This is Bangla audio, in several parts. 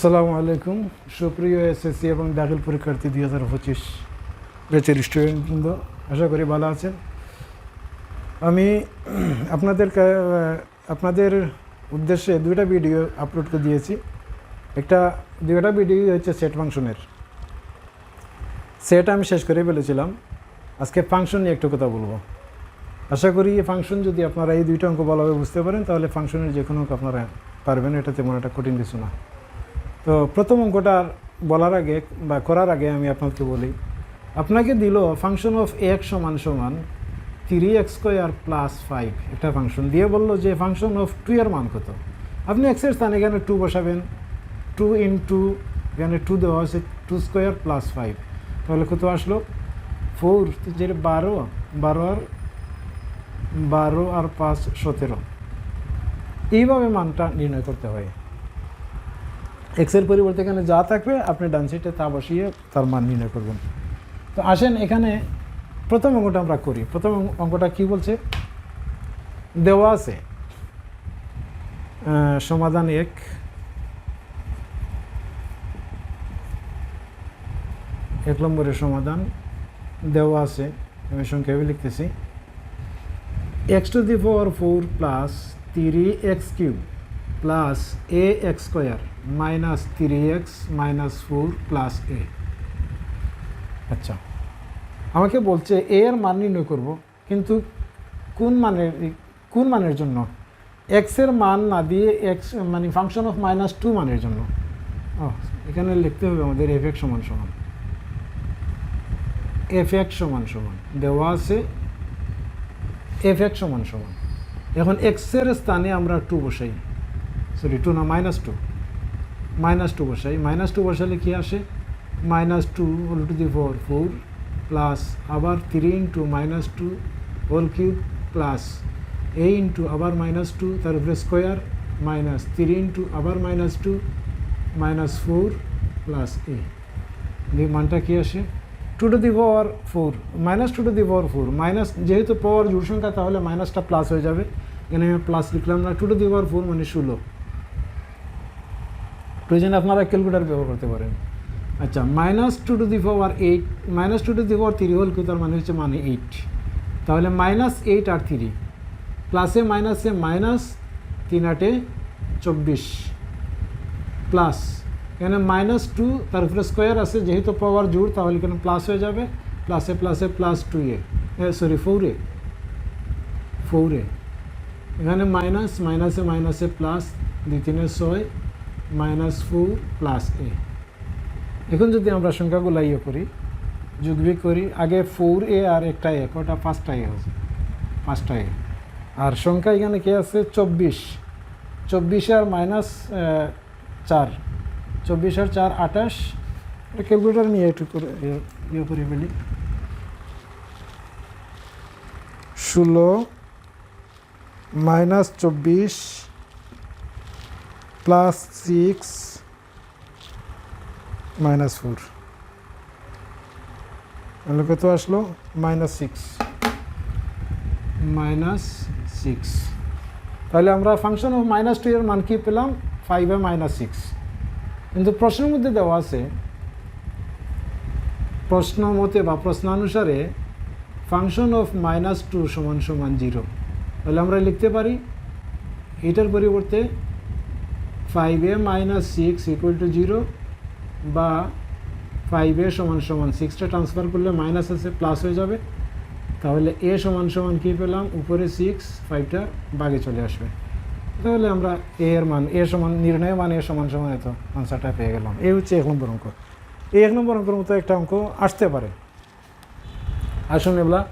আসসালামু আলাইকুম। সুপ্রিয় এসএসসি এবং দাখিল পরীক্ষার্থী দুই হাজার পঁচিশ ব্যাচের স্টুডেন্টবৃন্দ, আশা করি ভালো আছেন। আমি আপনাদের আপনাদের উদ্দেশ্যে দুইটা ভিডিও আপলোড করে দিয়েছি। একটা, দুইটা ভিডিও হচ্ছে সেট ফাংশনের। সেট আমি শেষ করে ফেলেছিলাম। আজকে ফাংশন নিয়ে একটু কথা বলব। আশা করি এই ফাংশন যদি আপনারা এই দুইটা অঙ্ক ভালোভাবে বুঝতে পারেন, তাহলে ফাংশনের যে কোনো অঙ্ক আপনারা পারবেন এটা তেমন একটা কঠিন কিছু না। তো প্রথম অঙ্কটা বলার আগে বা করার আগে আমি আপনাকে বলি, আপনাকে দিল ফাংশন অফ এক্স সমান সমান three x square plus five একটা ফাংশন দিয়ে বলল যে ফাংশন অফ টু এর মান কত? আপনি এক্সের স্থানে এখানে টু বসাবেন। টু ইন টু এখানে টু দেওয়া হয়েছে টু স্কোয়ার প্লাস ফাইভ তাহলে কত আসলো? ফোর যে বারো বারো আর বারো আর পাঁচ, সতেরো। এইভাবে মানটা নির্ণয় করতে হয়। এক্সের পরিবর্তে এখানে যা থাকবে, আপনি ডান সাইডে তা বসিয়ে তার মান নির্ণয় করবেন। তো আসেন এখানে প্রথম অঙ্কটা আমরা করি। প্রথম অঙ্কটা কি বলছে? দেওয়া আছে। সমাধান এক। এক নম্বরের সমাধান দেওয়া আছে। আমি সংক্ষেপে লিখতেছি। X to the power four plus three x cube plus a x square minus three x minus four plus a আচ্ছা। আমাকে বলছে এ এর মান নির্ণয় করব কিন্তু কোন মানের কোন মানের জন্য? এক্সের মান না দিয়ে এক্স মানে ফাংশন অফ মাইনাস টু মানের জন্য। ও এখানে লিখতে হবে আমাদের এফ এক্স সমান সমান। এফ এক্স সমান সমান। দেওয়া আছে এফ এক্স সমান সমান। এখন এক্সের স্থানে আমরা টু বসাই। সরি টু না মাইনাস টু মাইনাস টু বসাই। মাইনাস টু বসালে কি আসে? Minus two whole to the four four plus আবার three into minus two whole cube plus a into আবার মাইনাস টু তার উপরে স্কোয়ার মাইনাস থ্রি ইন্টু আবার minus two minus four plus a মানটা কি আসে? Two two the power four minus two two the power four minus যেহেতু পাওয়ার জোড় সংখ্যা, তাহলে মাইনাসটা প্লাস হয়ে যাবে। এখানে আমি প্লাস লিখলাম না two two the power four মানে ষোলো। প্রয়োজনে আপনারা ক্যালকুলেটার ব্যবহার করতে পারেন। আচ্ছা minus two two the power eight minus two two the power three whole কি তার মানে হচ্ছে মানে এইট তাহলে মাইনাস এইট আর থ্রি প্লাসে মাইনাসে মাইনাস তিন আটে চব্বিশ। প্লাস এখানে মাইনাস টু তার উপরে স্কোয়ার আছে, যেহেতু পাওয়ার জোর তাহলে এখানে প্লাস হয়ে যাবে। প্লাসে প্লাসে plus two a sorry four a. Four a. এখানে মাইনাস মাইনাসে মাইনাসে প্লাস দুই তিনে ছয় মাইনাস ফোর প্লাস এ। এখন যদি আমরা সংখ্যাগুলো ইয়ে করি যোগবিয়োগ করি, আগে ফোর এ আর একটা এ কটা পাঁচটা এ আছে, পাঁচটা এ। আর সংখ্যা এখানে কি আছে? চব্বিশ। চব্বিশে আর মাইনাস চার। চব্বিশ আর চার, আঠাশ। ক্যালকুলেটার নিয়ে একটু করে ইয়ে- ইয়ে করে ফেলি। ষোলো মাইনাস চব্বিশ প্লাস সিক্স মাইনাস ফোর তাহলে কত আসলো? মাইনাস সিক্স মাইনাস সিক্স তাহলে আমরা ফাংশন অফ মাইনাস টু এর মান কি পেলাম? ফাইভে মাইনাস সিক্স কিন্তু প্রশ্নের মধ্যে দেওয়া আছে প্রশ্ন মতে বা প্রশ্নানুসারে ফাংশন অফ মাইনাস টু সমান সমান জিরো তাহলে আমরা লিখতে পারি এটার পরিবর্তে five a minus six equal to zero বা ফাইভ এ সমান সমান সিক্সটা ট্রান্সফার করলে মাইনাস আছে প্লাস হয়ে যাবে। তাহলে এ সমান সমান কী পেলাম? উপরে সিক্স ফাইভটা বাগে চলে আসবে। তাহলে আমরা এ এর মান এ সমান নির্ণয় মান এ সমান সমান এত আনসারটা পেয়ে গেলাম। এই হচ্ছে এক নম্বর অঙ্ক। এই এক নম্বর অঙ্কের মতো একটা অঙ্ক আসতে পারে। আসুন এবার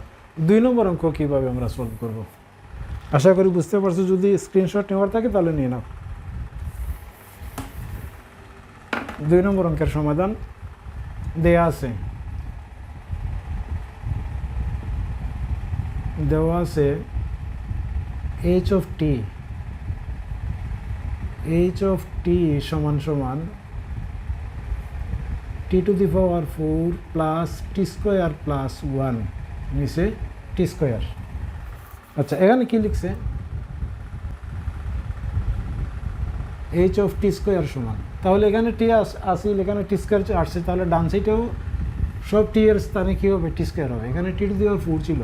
দুই নম্বর অঙ্ক কীভাবে আমরা সলভ করব? আশা করি বুঝতে পারছ। যদি স্ক্রিনশট নেওয়ার থাকে তাহলে নিয়ে নাও। দুই নম্বর অঙ্কের সমাধান দেয়া আছে। দেওয়া আছে H of T H of T সমান সমান T to the power four plus T square plus one নিচে টি স্কোয়ার আচ্ছা এখানে কী লিখছে? এইচ অফ টি স্কোয়ার সমান। তাহলে এখানে টি আস, আসিল, এখানে টি স্কোয়ার আসছে, তাহলে ডান সাইডেও সব টি এর স্থানে কী হবে? টি স্কোয়ার হবে। এখানে টি টু দি পাওয়ার ফোর ছিল।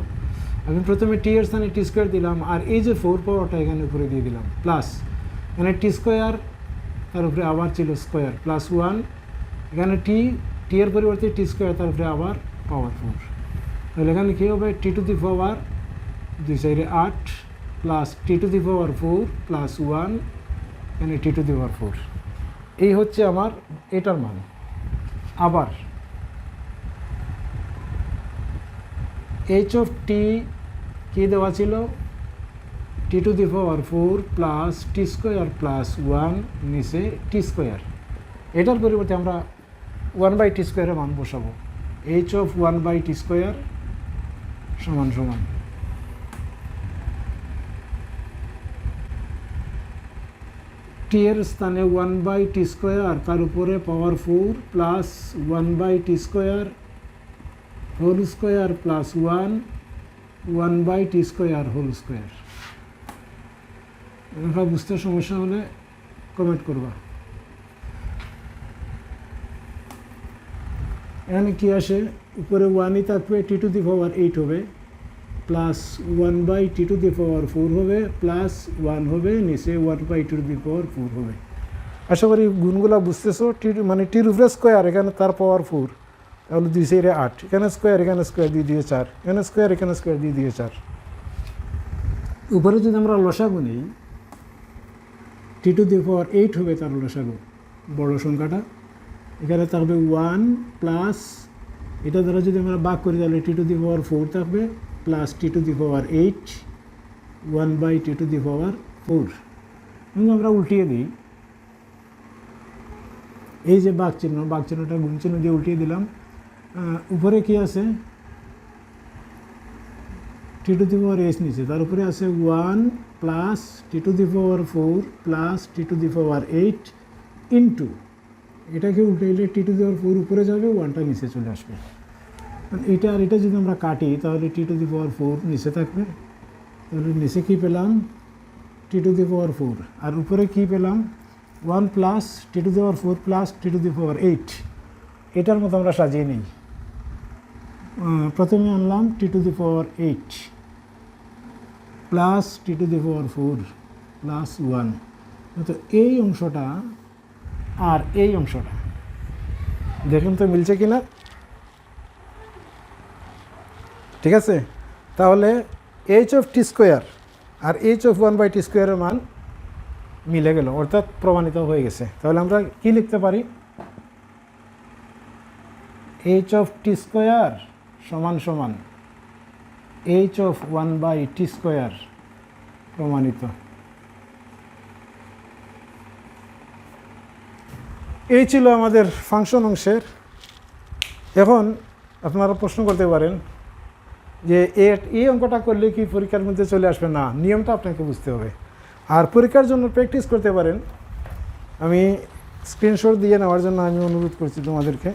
আমি প্রথমে টি এর স্থানে টি স্কোয়ার দিলাম, আর এই যে ফোর পাওয়ারটা এখানে উপরে দিয়ে দিলাম প্লাস এখানে টি স্কোয়ার, তার উপরে আবার ছিল স্কোয়ার প্লাস ওয়ান এখানে টি টি এর পরিবর্তে টি স্কোয়ার, তার উপরে আবার পাওয়ার ফোর তাহলে এখানে কী হবে? টি টু দি পাওয়ার দুই সাইডে আট plus T to the power four plus one এখানে টি টু দি পাওয়ার ফোর এই হচ্ছে আমার, এটার মান। আবার এইচ অফ টি কী দেওয়া ছিল? T to the power four plus T square plus one নিচে টি স্কোয়ার এটার পরিবর্তে আমরা ওয়ান বাই টি স্কোয়ারের মান বসাবো। H of one by T square সমান সমান। টি এর স্থানে ওয়ান বাই টি স্কোয়ার, তার উপরে power four plus one by T square, whole square plus one one by T square, whole square. এটা বুঝতে সমস্যা হলে কমেন্ট করবা। এখানে কি আসে? উপরে ওয়ানই থাকবে T to the power eight হবে। Plus one by T to the power four হবে প্লাস ওয়ান হবে, নিচে one by to the power four হবে। আশা করি গুণগুলো বুঝতেছো টি মানে টির উপরে স্কোয়ার এখানে তার পাওয়ার ফোর তাহলে দুই সাইডে আট। এখানে স্কোয়ার এখানে স্কোয়ার দিয়ে দিয়ে চার। এখানে স্কোয়ার এখানে স্কোয়ার দিয়ে দিয়ে চার। উপরে যদি আমরা লসাগু নিই টি টু দি পাওয়ার এইট হবে তার লসা লসাগু, বড় সংখ্যাটা। এখানে থাকবে ওয়ান প্লাস এটা দ্বারা যদি আমরা বাক করি, তাহলে T to the power four থাকবে। Plus T to the power eight one by T to the power four এবং আমরা উল্টিয়ে দিই. এই যে বাঘ চিহ্ন বাঘ চিহ্নটা গুণ চিহ্ন দিয়ে উল্টিয়ে দিলাম। উপরে কি আছে? টি টু দি পাওয়ার এস নিচে। তার উপরে আছে one plus T to the power four plus T to the power eight into এটাকে উল্টে দিলে টি টু দি পাওয়ার ফোর উপরে যাবে ওয়ানটা নিচে চলে আসবে। এটা আর এটা যদি আমরা কাটি, তাহলে টি টু দি পাওয়ার ফোর নিচে থাকবে। তাহলে নিচে কী পেলাম? টি টু দি পাওয়ার ফোর আর উপরে কী পেলাম? One plus T to the power four plus T to the power eight এটার মতো আমরা সাজিয়ে নিই। প্রথমে আনলাম T to the power eight plus T to the power four plus one তো এই অংশটা আর এই অংশটা। দেখুন তো মিলছে কিনা? ঠিক আছে? তাহলে H of T square R H of one by T স্কোয়ারের মান মিলে গেল, অর্থাৎ প্রমাণিত হয়ে গেছে। তাহলে আমরা কি লিখতে পারি? এইচ অফ টি স্কোয়ার সমান সমান H of one by T square প্রমাণিত। এই ছিল আমাদের ফাংশন অংশের। এখন আপনারা প্রশ্ন করতে পারেন যে এই অঙ্কটা করলে কি পরীক্ষার মধ্যে চলে আসবে? না, নিয়মটা আপনাকে বুঝতে হবে। আর পরীক্ষার জন্য প্র্যাকটিস করতে পারেন। আমি স্ক্রিনশট দিয়ে নেওয়ার জন্য আমি অনুরোধ করছি তোমাদেরকে।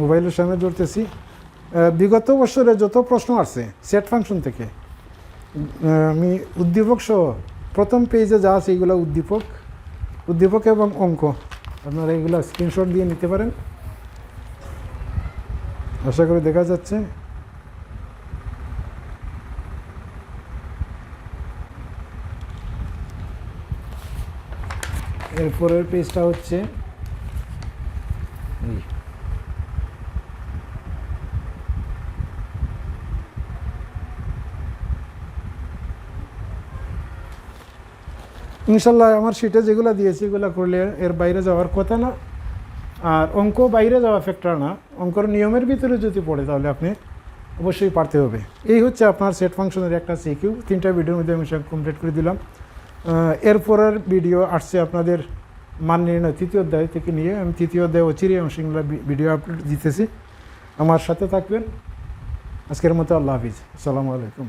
মোবাইলের সামনে ধরতেছি। বিগত বছরে যত প্রশ্ন আসছে সেট ফাংশন থেকে আমি উদ্দীপক সহ প্রথম পেজে যা আছে এইগুলো উদ্দীপক উদ্দীপক এবং অঙ্ক। আপনারা এগুলো স্ক্রিনশট দিয়ে নিতে পারেন। আশা করি দেখা যাচ্ছে। এরপরের পেজটা হচ্ছে ইনশাল্লাহ আমার সিটে যেগুলো দিয়েছি, এগুলো করলে এর বাইরে যাওয়ার কথা না। আর অঙ্ক বাইরে যাওয়া ফ্যাক্টর না। অঙ্কর নিয়মের ভিতরে যদি পড়ে, তাহলে আপনি অবশ্যই পারতে হবে। এই হচ্ছে আপনার সেট ফাংশনের একটা সিকিউ তিনটা ভিডিওর মধ্যে আমি সব কমপ্লিট করে দিলাম। এরপরের ভিডিও আসছে আপনাদের মান নির্ণয় তৃতীয় অধ্যায় থেকে নিয়ে আমি তৃতীয় অধ্যায় অচিরে আমি সেগুলো ভিডিও আপলোড দিতেছি। আমার সাথে থাকবেন। আজকের মতো আল্লাহ হাফিজ। আসসালামু আলাইকুম।